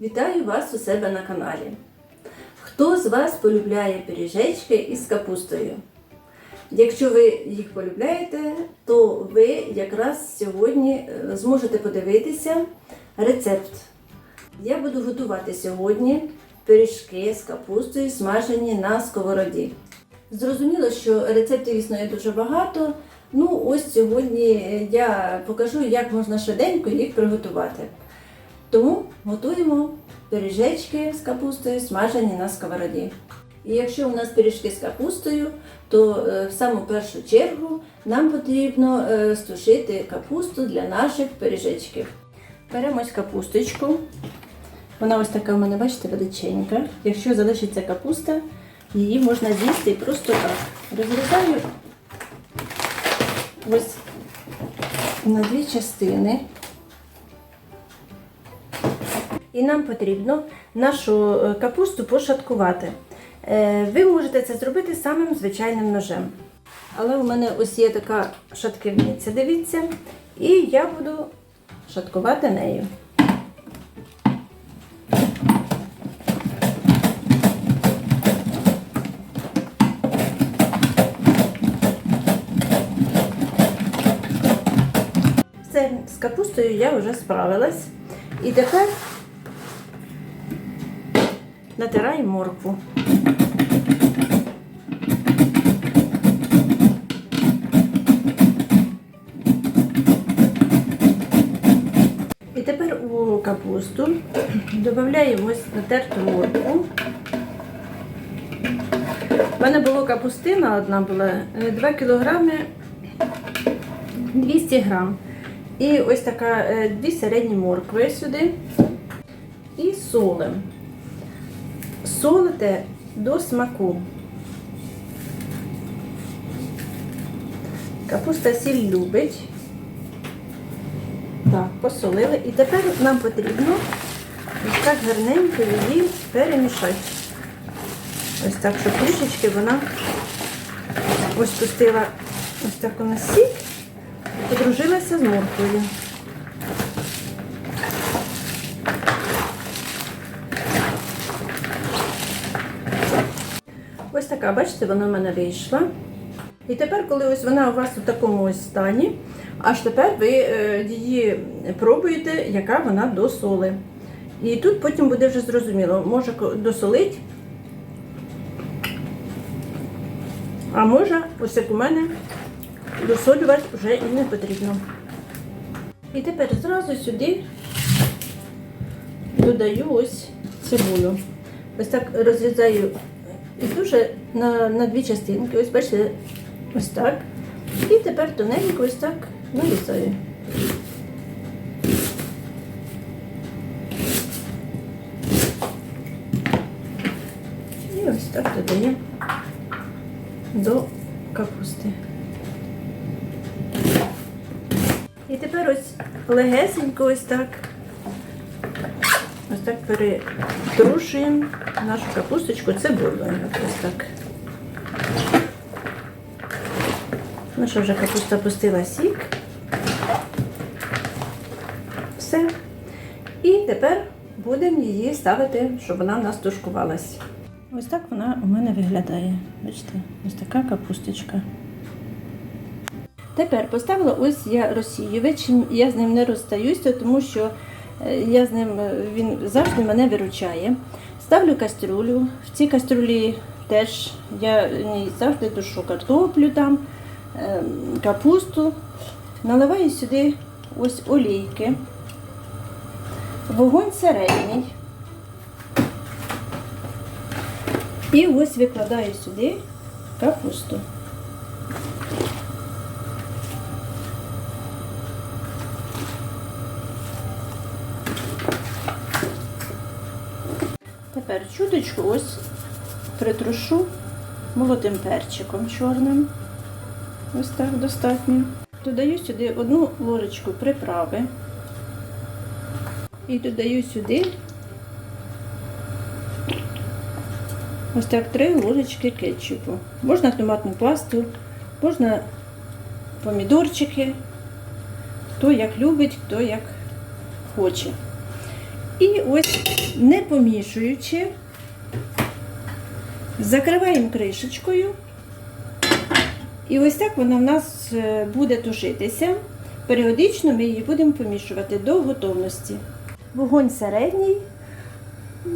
Вітаю вас у себе на каналі. Хто з вас полюбляє пиріжечки із капустою? Якщо ви їх полюбляєте, то ви якраз сьогодні е, зможете подивитися рецепт. Я буду готувати сьогодні пиріжки з капустою, смажені на сковороді. Зрозуміло, що рецептів існує дуже багато. Ну, ось сьогодні я покажу, як можна швиденько їх приготувати. Тому готуємо пиріжечки з капустою, смажені на сковороді. І якщо у нас пиріжки з капустою, то е, в саму першу чергу нам потрібно е, стушити капусту для наших пиріжечків. Беремо ось капусточку. Вона ось така у мене, бачите, величенька. Якщо залишиться капуста, її можна з'їсти просто так. Розрізаю ось на дві частини. І нам потрібно нашу е, капусту пошаткувати. Е, Ви можете це зробити самим звичайним ножем. Але у мене ось є така шатківниця, дивіться, і я буду шаткувати нею. Все, з капустою я вже справилась. І тепер натираю моркву. І тепер у капусту додаємо ось натерту моркву. У мене була капустина одна була 2 кілограми 200 грам. І ось така е, дві середні моркви сюди. І солим. Солите до смаку. Капуста сіль любить. Так, посолили. І тепер нам потрібно ось так гарненько її перемішати. Ось так, щоб трішечки вона ось пустила ось так у нас сік і подружилася з морквою. Така, бачите, вона в мене вийшла. І тепер, коли ось вона у вас у такому ось стані, аж тепер ви е, її пробуєте, яка вона до соли. І тут потім буде вже зрозуміло, може досолить, а може, ось як у мене, досолювати вже і не потрібно. І тепер зразу сюди додаю ось цибулю. Ось так розрізаю і дуже на, на дві частинки. Ось бачите, ось так. І тепер тоненько ось так нарізаю. І ось так додаємо до капусти. І тепер ось легесенько ось так. Ось так перетрушуємо нашу капусточку цибулею. Ось так. Наша вже капуста пустила сік. Все. І тепер будемо її ставити, щоб вона в нас тушкувалась. Ось так вона у мене виглядає. Бачите, ось така капусточка. Тепер поставила ось я розсіювач, я з ним не розстаюся, тому що я з ним, е, він завжди мене виручає. Ставлю кастрюлю. В цій кастрюлі теж я завжди душу картоплю, там, е, капусту. Наливаю сюди ось олійки. Вогонь середній. І ось викладаю сюди капусту. Тепер чуточку ось притрушу молодим перчиком чорним. Ось так достатньо. Додаю сюди одну ложечку приправи. І додаю сюди ось так три ложечки кетчупу. Можна томатну пасту, можна помідорчики. Хто як любить, хто як хоче. І ось не помішуючи, закриваємо кришечкою. І ось так вона в нас е, буде тушитися. Періодично ми її будемо помішувати до готовності. Вогонь середній,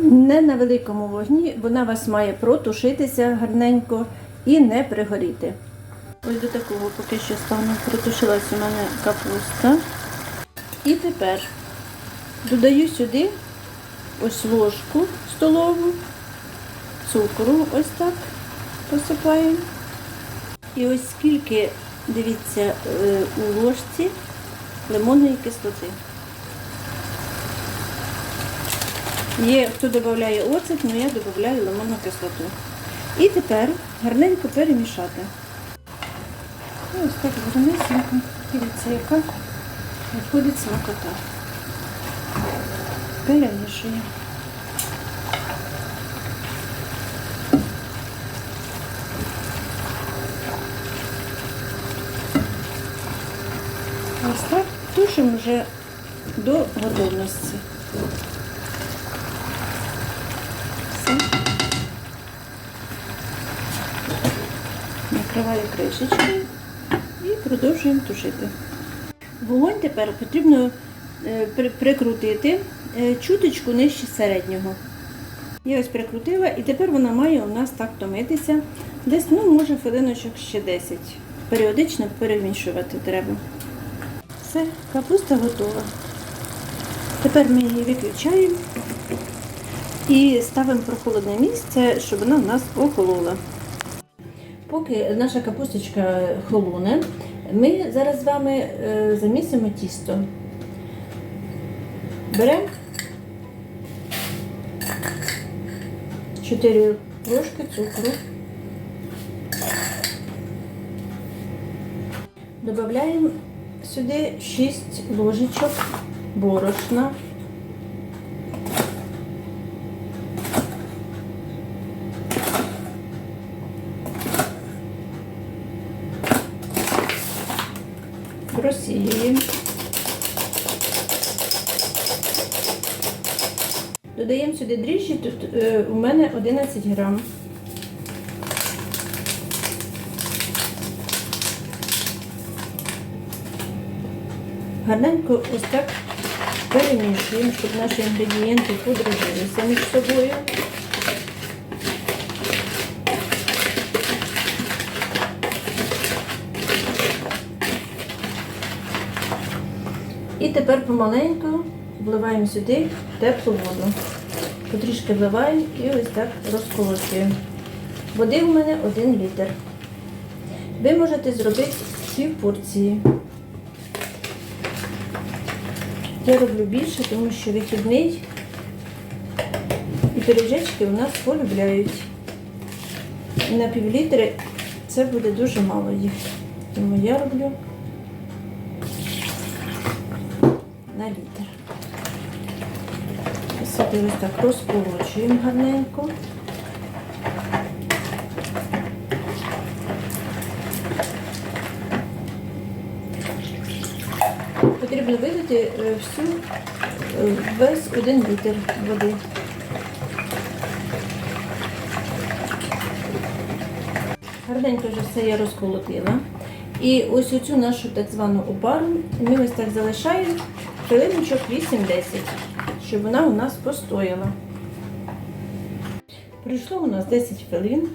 не на великому вогні, вона вас має протушитися гарненько і не пригоріти. Ось до такого поки що стану протушилась у мене капуста. І тепер додаю сюди ось ложку столову, цукру ось так посипаємо. І ось скільки, дивіться, е, у ложці лимонної кислоти. Є, хто додає оцет, але я додаю лимонну кислоту. І тепер гарненько перемішати. І ось так гарнесенько. Дивіться, яка виходить смакота. Перемішуємо. Ось так тушимо вже до готовності. Все. Накриваю кришечкою і продовжуємо тушити. Вогонь тепер потрібно прикрутити е, чуточку нижче середнього. Я ось прикрутила і тепер вона має у нас так томитися. Десь, ну, може, хвилиночок ще 10. Періодично перемішувати треба. Все, капуста готова. Тепер ми її виключаємо і ставимо в прохолодне місце, щоб вона у нас охолола. Поки наша капусточка холоне, ми зараз з вами е, замісимо тісто. Беремо 4 ложки цукру. Добавляємо сюди 6 ложечок борошна. Просіюємо. Додаємо сюди дріжджі, тут е, у мене 11 грам. Гарненько ось так перемішуємо, щоб наші інгредієнти подружилися між собою. І тепер помаленьку вливаємо сюди теплу воду. Потрішки вливаємо і ось так розколочуємо. Води у мене 1 літр. Ви можете зробити пів порції. Я роблю більше, тому що вихідний і пиріжечки у нас полюбляють. На пів літри це буде дуже мало їх. Тому я роблю на літр. Сюди ось так розколочуємо гарненько. Потрібно видати е, всю е, весь один літр води. Гарненько вже все я розколотила. І ось оцю нашу так звану опару ми ось так залишаємо хвилиночок 8-10, щоб вона у нас постояла. Пройшло у нас 10 хвилин.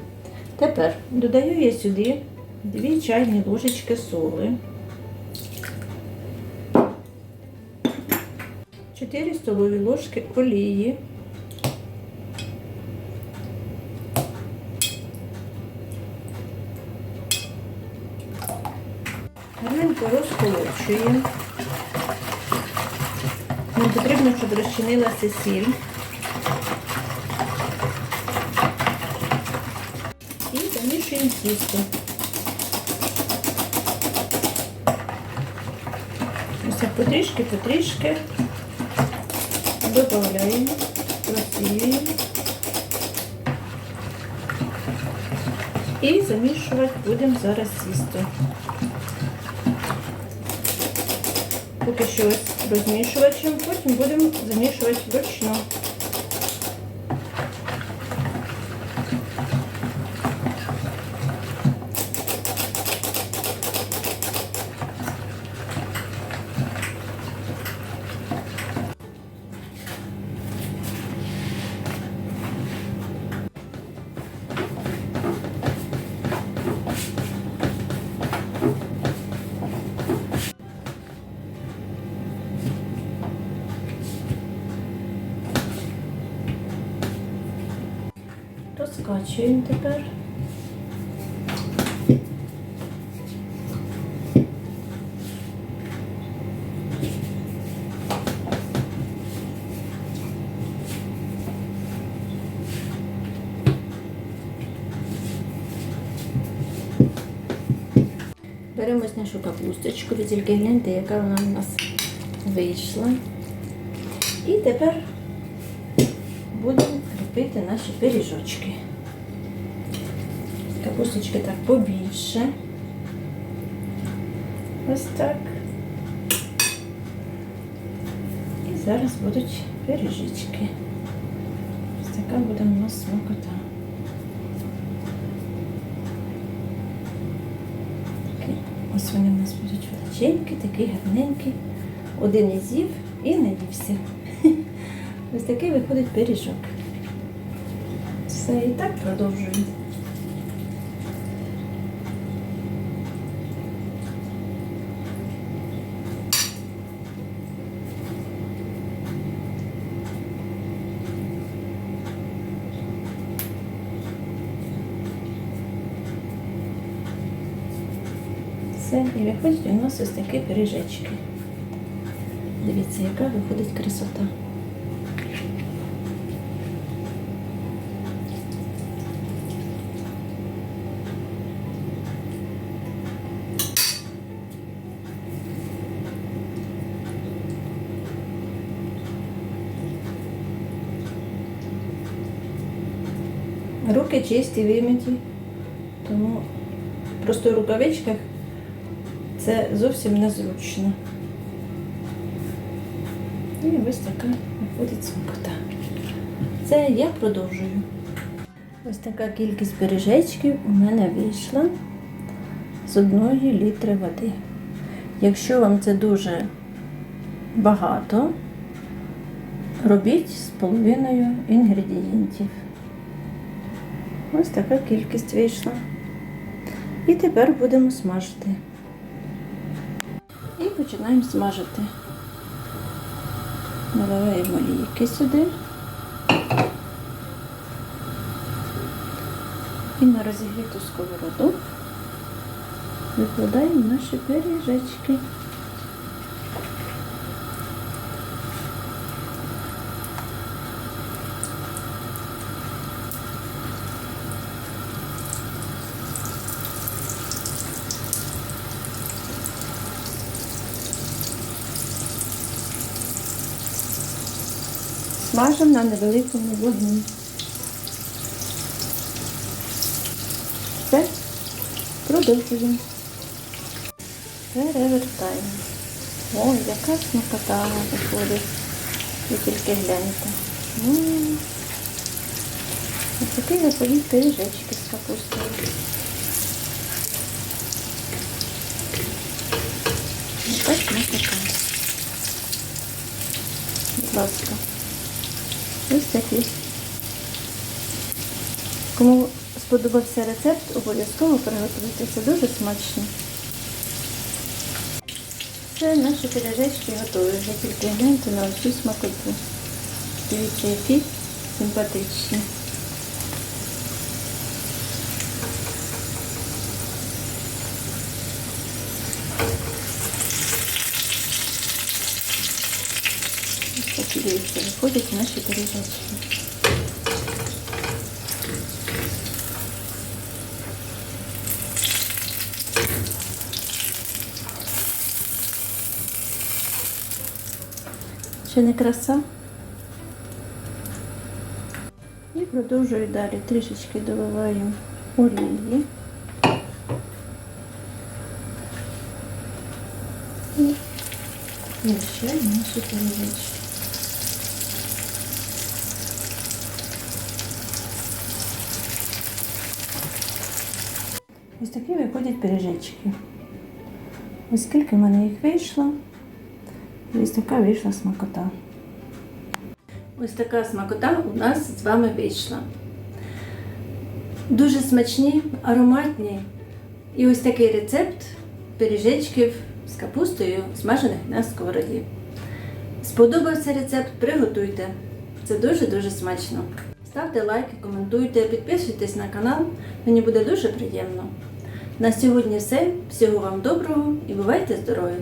Тепер додаю я сюди 2 чайні ложечки соли. 4 столові ложки олії. Гарненько розколочуємо. Нам потрібно, щоб розчинилася сіль. І замішуємо тісто. Ось так потрішки, потрішки додаємо, просіюємо. І замішувати будемо зараз тісто. Поки що ось розмішувачем, потім будемо замішувати вручну. Розкачуємо тепер. Беремо ось нашу капусточку, ви тільки гляньте, яка вона у нас вийшла. І тепер будемо кріпити наші пиріжочки. Капусточки так побільше. Ось так. І зараз будуть пиріжечки. Ось така буде у нас смакота. Ось вони у нас будуть величенькі, такі гарненькі. Один із з'їв і наївся. Ось такий виходить пиріжок. Все, і так продовжуємо. Все, і виходять у нас ось такі пиріжечки. Дивіться, яка виходить красота. Руки чисті, вимиті, тому просто в рукавичках це зовсім незручно. І ось така виходить смакота. Це я продовжую. Ось така кількість пиріжечків у мене вийшла з одної літри води. Якщо вам це дуже багато, робіть з половиною інгредієнтів. Ось така кількість вийшла. І тепер будемо смажити. Починаємо смажити. Наливаємо олійки сюди. І на розігріту сковороду викладаємо наші пиріжечки. Смажимо на невеликому вогні. Все, продовжуємо. Перевертаємо. Ой, яка смакота виходить. Ви тільки гляньте. Ось такі виходять пиріжечки з капустою. Яка смакота. Будь ласка. Ось такі. Кому сподобався рецепт, обов'язково приготуйте. Це дуже смачно. Все, наші пиріжечки готові. Вже тільки гляньте на оцю смакоту. Дивіться, які симпатичні. Ось такі, дивіться, виходять наші пиріжечки. Ще не краса. І продовжую далі. Трішечки доливаємо олії. І ще наші пиріжечки. Ось такі виходять пиріжечки. Ось скільки в мене їх вийшло. Ось така вийшла смакота. Ось така смакота у нас з вами вийшла. Дуже смачні, ароматні. І ось такий рецепт пиріжечків з капустою, смажених на сковороді. Сподобався рецепт, приготуйте. Це дуже-дуже смачно. Ставте лайки, коментуйте, підписуйтесь на канал. Мені буде дуже приємно. На сьогодні все. Всього вам доброго і бувайте здорові!